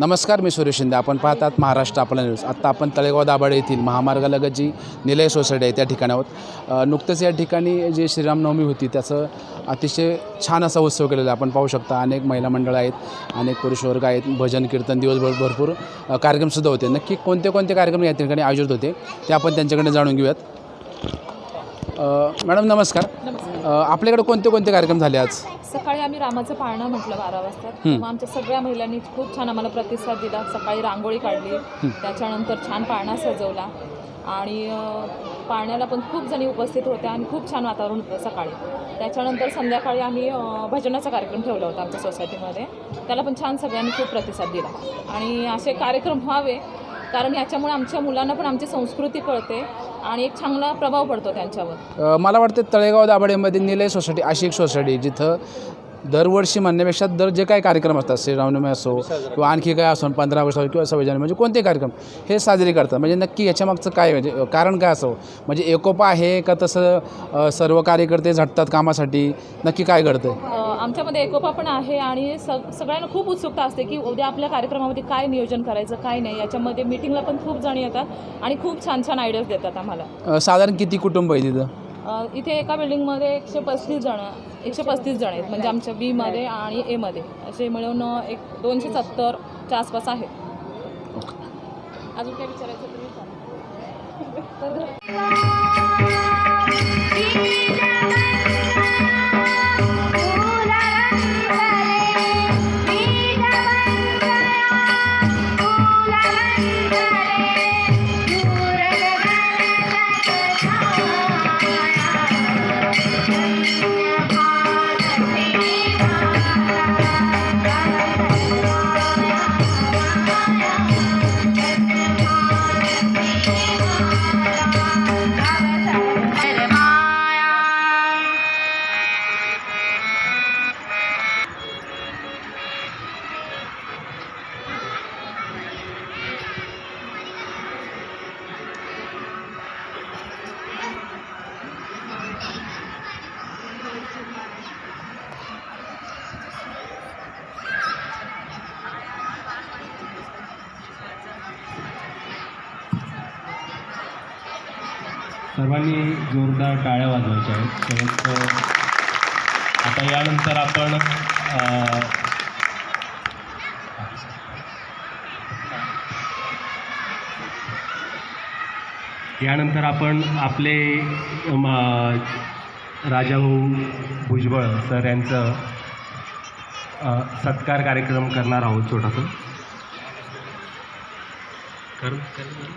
नमस्कार मी सुरेश शिंदे. आपण पाहतात महाराष्ट्र आपला न्यूज आत्ता आपण तळेगाव दाभाडे येथील महामार्गालगत जी निलय सोसायटी आहे. त्या ठिकाणी आहोत. नुकतंच या ठिकाणी जे श्रीरामनवमी होती त्याचं अतिशय छान असा उत्सव केलेला आपण पाहू शकता अनेक महिला मंडळं आहेत अनेक पुरुष वर्ग आहेत भजन कीर्तन दिवसभर भरपूर कार्यक्रमसुद्धा होते. नक्की कोणते कोणते कार्यक्रम या ठिकाणी आयोजित होते ते आपण त्यांच्याकडे जाणून घेऊयात. मॅडम नमस्कार. नमस्कार. आपल्याकडे कोणते कोणते कार्यक्रम झाले आज? सकाळी आम्ही रामाचं पाळणं म्हटलं बारा वाजता. मग आमच्या सगळ्या महिलांनी खूप छान आम्हाला प्रतिसाद दिला. सकाळी रांगोळी काढली. त्याच्यानंतर छान पाळणा सजवला. आणि पाळण्याला पण खूप जणी उपस्थित होत्या आणि खूप छान वातावरण होतं सकाळी. त्याच्यानंतर संध्याकाळी आम्ही भजनाचा कार्यक्रम ठेवला होता आमच्या सोसायटीमध्ये. त्याला पण छान सगळ्यांनी खूप प्रतिसाद दिला. आणि असे कार्यक्रम व्हावे कारण याच्यामुळे आमच्या मुलांना पण आमची संस्कृती कळते. आणि एक चांगला प्रभाव पडतो त्यांच्यावर. मला वाटतं तळेगाव दाभाडेमध्ये निलय सोसायटी अशी एक सोसायटी जिथं दरवर्षी म्हणण्यापेक्षा दर जे काही कार्यक्रम असतात श्रीरामनवमी असो किंवा आणखी काय असो पंधरा असो किंवा सव्वीस जानेवारी म्हणजे कोणते कार्यक्रम हे साजरे करतात. म्हणजे नक्की याच्यामागचं काय म्हणजे कारण काय असावं म्हणजे एकोपा आहे का तसं सर्व कार्यकर्ते झटतात कामासाठी? नक्की काय घडतं आमच्यामध्ये एकोपा पण आहे आणि सग सगळ्यांना खूप उत्सुकता असते की उद्या आपल्या कार्यक्रमामध्ये काय नियोजन करायचं काय नाही? याच्यामध्ये मीटिंगला पण खूप जण येतात आणि खूप छान छान आयडियाज देतात आम्हाला. साधारण किती कुटुंब आहे तिथं? इथे एका बिल्डिंगमध्ये एकशे पस्तीस जण. एकशे पस्तीस जण आहेत. म्हणजे आमच्या बीमध्ये आणि एमध्ये असे मिळून एक दोनशे सत्तरच्या आसपास आहेत. अजून काय विचारायचं तुम्ही? तर सर्वांनी जोरदार टाळ्या वाजवायच्या आहेत. आता यानंतर आपण यानंतर आपण आपले राजाभाऊ भुजबळ सर यांचं सत्कार कार्यक्रम करणार आहोत छोटासा. कर. कर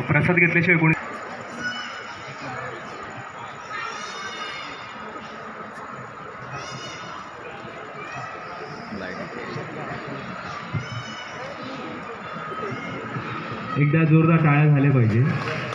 प्रसाद घेतल्याशिवाय कोणी एकदा जोरदार टाळ्या झाल्या पाहिजे.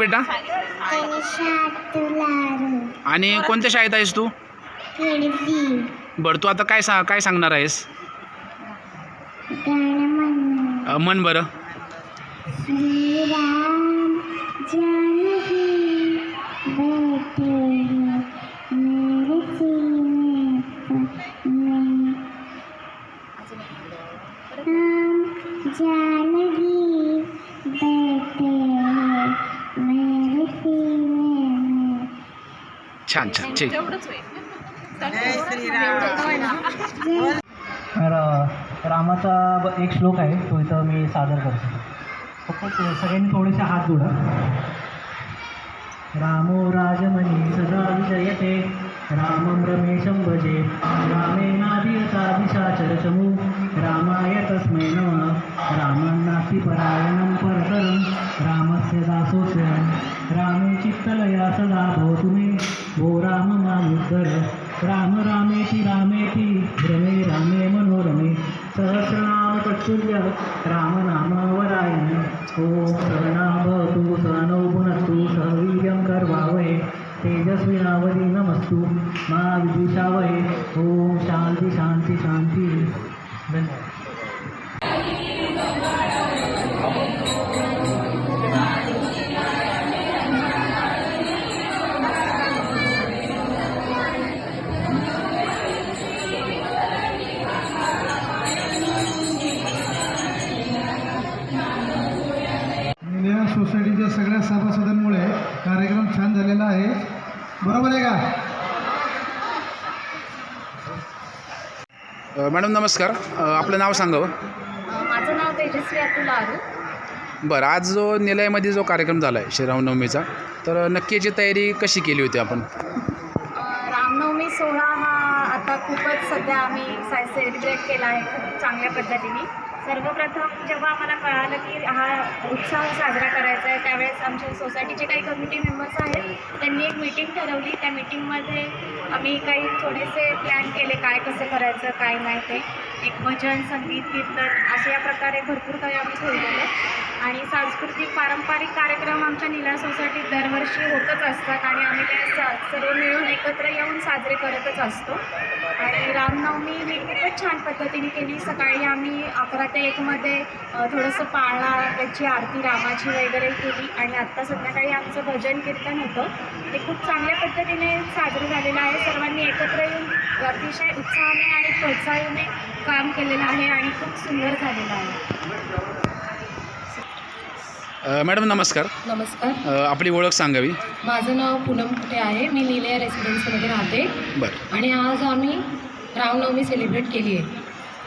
बेटा? आणि कोणत्या शाळेत आहेस तू? बरं तू आता काय सा काय सांगणार आहेस? म्हण. बरं. छान छान. ठीक तर अ, रामाचा एक श्लोक आहे तो इथं मी सादर करतो. फक्त सगळ्यांनी थोडेसे हात जोडा. रामो राजमणी सदा विजयते रामं रमेशं भजे रामेणाभियता दिशाचरचमु रामाय तस्मै नमः रामं नास्ति परायणं परतरं रामस्य दासोऽस्म्यहं रामे चित्तलया सदा भवतु मे भो राम मामुद्धर राम रामेति रामेति रमे रामे मनोरमे. सहस्रनाम तत्तुल्य रामनाम वरायण ॐ सहना भवतु सहनौ पुनस्तु सहवीर्यं कर्वावहे. तेजस्विनावधि नमस्तु. मा विद्विषावहे ॐ शान्ति शान्ति शान्ति धन्यवाद. मॅडम नमस्कार. आपलं नाव सांगावं माझं नाव तेजस्वी अतुल आरू. बरं आज जो निलयमध्ये जो कार्यक्रम झाला आहे श्रीरामनवमीचा तर नक्की याची तयारी कशी केली होती आपण? रामनवमी सोहळा हा आता खूपच सध्या आम्ही सेलिब्रेट केला आहे खूप चांगल्या पद्धतीने. सर्वप्रथम जेव्हा आम्हाला कळालं की हा उत्सव साजरा करायचा आहे त्यावेळेस आमच्या सोसायटीचे काही कमिटी मेंबर्स आहेत. त्यांनी एक मीटिंग ठरवली. त्या मीटिंगमध्ये आम्ही काही थोडेसे प्लॅन केले काय कसं करायचं काय नाही ते. एक भजन संगीत कीर्तन अशा या प्रकारे भरपूर काही आम्ही ठेवलेलं. आणि सांस्कृतिक पारंपरिक कार्यक्रम आमच्या निला सोसायटीत दरवर्षी होतच असतात आणि आम्ही ते सा- सर्व मिळून एकत्र येऊन साजरे करतच असतो. आणि रामनवमी मी खूपच छान पद्धतीने केली. सकाळी आम्ही अकरा ते एकमध्ये थोडंसं पाळणा त्याची आरती रामाची वगैरे केली आणि आत्ता संध्याकाळी आमचं भजन कीर्तन होतं. ते खूप चांगल्या पद्धतीने साजरं झालेलं आहे. सर्वांनी एकत्र येऊन अतिशय उत्साहाने आणि प्रोत्साहाने काम केलेलं आहे आणि खूप सुंदर झालेलं आहे. अ, मॅडम नमस्कार. नमस्कार. अ, आपली ओळख सांगावी. माझं नाव पूनम कुटे आहे? मी निलया रेसिडेन्सीमध्ये राहते. बरं. आणि आज आम्ही रामनवमी सेलिब्रेट केली आहे.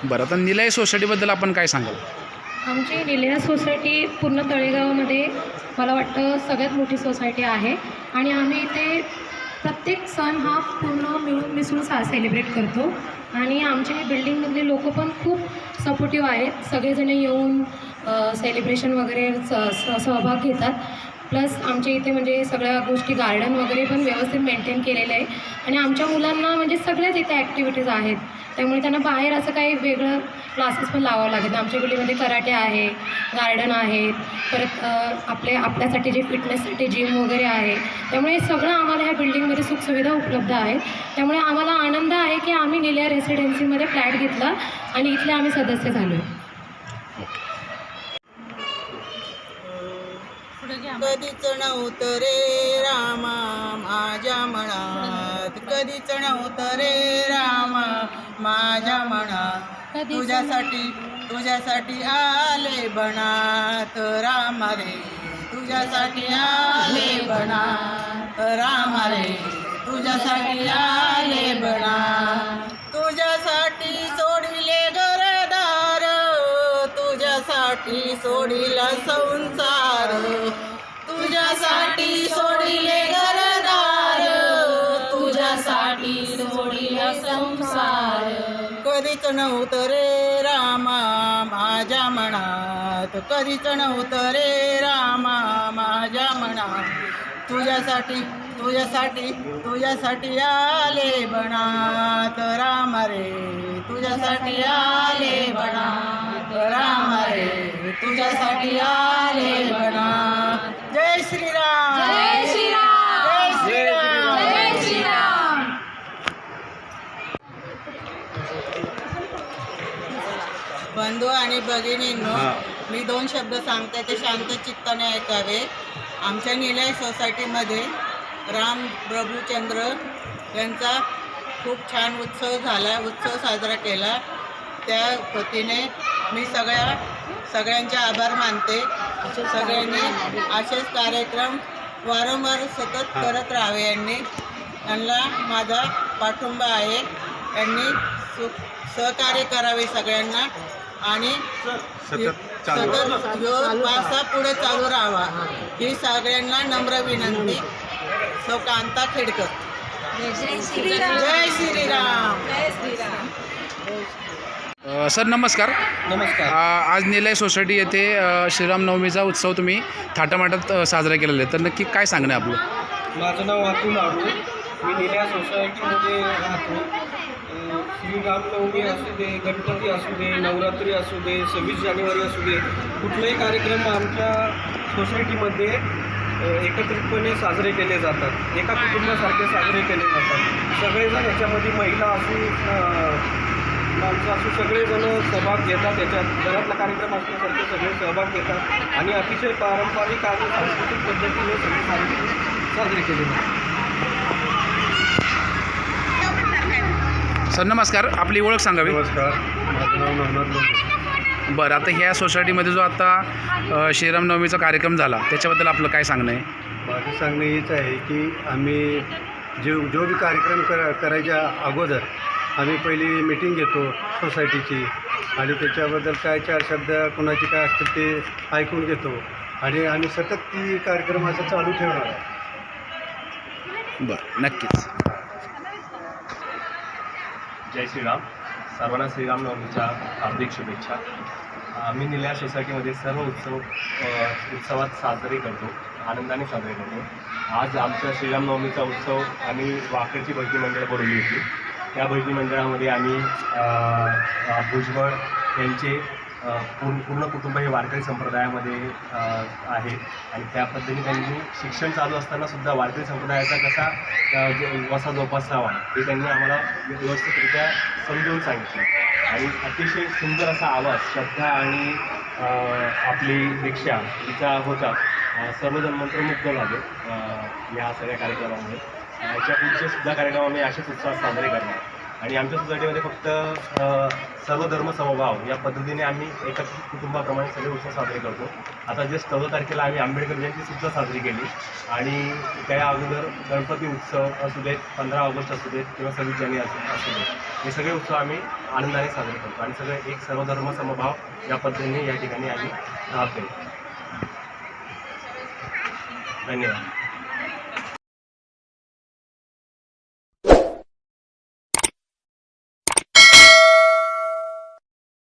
बरं आता निलय सोसायटीबद्दल आपण काय सांगाल? आमची निलया सोसायटी पूर्ण तळेगावामध्ये मला वाटतं सगळ्यात मोठी सोसायटी आहे. आणि आम्ही इथे प्रत्येक सण हा पूर्ण मिळून सा सेलिब्रेट करतो. आणि आमच्या बिल्डिंगमधले लोक पण खूप सपोर्टिव्ह आहेत. सगळेजण येऊन सेलिब्रेशन वगैरे स स- सहभाग घेतात. प्लस आमच्या इथे म्हणजे सगळ्या गोष्टी गार्डन वगैरे पण व्यवस्थित मेंटेन केलेलं आहे. आणि आमच्या मुलांना म्हणजे सगळ्याच इथे ॲक्टिव्हिटीज आहेत. त्यामुळे त्यांना बाहेर असं काही वेगळं क्लासेस पण लावावं लागेल आमच्या बिल्डिंगमध्ये कराटे आहे गार्डन आहेत परत आपले आपल्यासाठी जे फिटनेससाठी जिम वगैरे आहे. त्यामुळे सगळं आम्हाला ह्या बिल्डिंगमध्ये सुखसुविधा उपलब्ध आहेत. त्यामुळे आम्हाला आनंद आहे की आम्ही गेल्या रेसिडेन्सीमध्ये फ्लॅट घेतला आणि इथले आम्ही सदस्य झालो. कधीच नव्हतं रे रामा माझ्या मनात. कधीच नव्हतं रे रामा माझ्या मनात. तुझ्यासाठी तुझ्यासाठी आले बनात. रामा रे तुझ्यासाठी आले बनात. रामा रे तुझ्यासाठी आले बना तुझ्यासाठी सोडिले घरदार. तुझ्यासाठी सोडिला संसार सोडिले घरदार तुझ्यासाठी सोडिला संसार. कधीच नव्हतं रे रामा माझ्या मनात कधीच नव्हतं रे रामा माझ्या मनात. तुझ्यासाठी तुझ्यासाठी तुझ्यासाठी आले बनात राम रे तुझ्यासाठी आले बनात राम रे तुझ्यासाठी आले श्रीराम। जय श्रीराम। जय श्रीराम। जय श्रीराम। बंधू आणि भगिनींनो मी दोन शब्द सांगते ते शांत चित्ताने ऐकावे. आमच्या निलय सोसायटीमध्ये राम प्रभूचंद्र यांचा खूप छान उत्सव झाला उत्सव साजरा केला. त्या वतीने मी सगळ्या सगळ्यांचे आभार मानते. सगळ्यांनी असेच कार्यक्रम वारंवार सतत करत राहावे यांनी. यांना माझा पाठिंबा आहे. यांनी सु सहकार्य करावे सगळ्यांना आणि सतत जो वारसा पुढे चालू राहावा. ही सगळ्यांना नम्र विनंती. सौ कांता खेडकर जय श्रीराम. अ, सर नमस्कार. नमस्कार. आज निलय सोसायटी येथे अ, श्रीरामनवमीचा उत्सव तुम्ही थाटामाटात अ, साजरा केलेला आहे. तर नक्की काय सांगणं आहे आपलं? माझं नाव अतुल आडू मी निल्या सोसायटीमध्ये राहतो. अं, श्रीरामनवमी असू दे गणपती असू दे नवरात्री असू दे सव्वीस जानेवारी असू दे कुठलाही कार्यक्रम आमच्या सोसायटीमध्ये अं, एकत्रितपणे साजरे केले जातात. एका कुटुंबासारखे साजरे केले जातात. सगळेजण याच्यामध्ये महिला असू अं, माणसं असू सगळेजण सहभाग घेतात त्याच्यात घरातला कार्यक्रम असल्यासारखे सगळे सहभाग घेतात. आणि अतिशय पारंपरिक आणि सांस्कृतिक पद्धतीने सगळे कार्यक्रम साजरे केले जातात सर नमस्कार. आपली ओळख सांगावी. नमस्कार. माझं नाव नवनाथ लोंढे बरं आता ह्या सोसायटीमध्ये जो आता श्रीरामनवमीचा कार्यक्रम झाला त्याच्याबद्दल आपलं काय सांगणं आहे? माझं सांगणं हेच आहे की आम्ही जे जो बी कार्यक्रम कर करायच्या अगोदर आम्ही पहिली मिटिंग घेतो सोसायटीची आणि त्याच्याबद्दल काय चार शब्द कोणाचे काय असतील ते ऐकून घेतो. आणि आम्ही सतत ती कार्यक्रम असं चालू ठेवणार. आहे बरं नक्कीच. जय श्रीराम. सर्वांना श्रीरामनवमीच्या हार्दिक शुभेच्छा. आम्ही निलया सोसायटीमध्ये सर्व उत्सव उत्सवात साजरे करतो आनंदाने साजरे करतो. आज आमच्या श्रीरामनवमीचा उत्सव आम्ही वाकडची भजनी मंडळ बोलवली होती. त्या भजनी मंडळामध्ये आम्ही भुजबळ यांचे पूर्ण पूर्ण कुटुंब हे वारकरी संप्रदायामध्ये आहे. आणि त्या पद्धतीने त्यांनी शिक्षण चालू असताना सुद्धा वारकरी संप्रदायाचा कसा जो वसा जोपासावा हे त्यांनी आम्हाला व्यवस्थितरित्या समजवून सांगितलं. आणि अतिशय सुंदर असा आवाज श्रद्धा आणि आपली रिक्षा हिचा होता. सर्वजण मंत्रमुग्ध झाले या सगळ्या कार्यक्रमामध्ये याच्या पुढचे सुद्धा कार्यक्रम आम्ही असेच उत्साहात साजरे करणार. आणि आमच्या सोसायटीमध्ये फक्त सर्व धर्म समभाव या पद्धतीने आम्ही एकत्रित कुटुंबाप्रमाणे सगळे उत्सव साजरे करतो. आता जे चौदा तारखेला आम्ही आंबेडकर जयंती सुद्धा साजरी केली. आणि त्या अगोदर गणपती उत्सव असू देत पंधरा ऑगस्ट असू देत किंवा सव्वीस जानेवारी असू असू देत. हे सगळे उत्सव आम्ही आनंदाने साजरे करतो. आणि सगळे एक सर्वधर्म समभाव या पद्धतीने या ठिकाणी आम्ही राहतो धन्यवाद.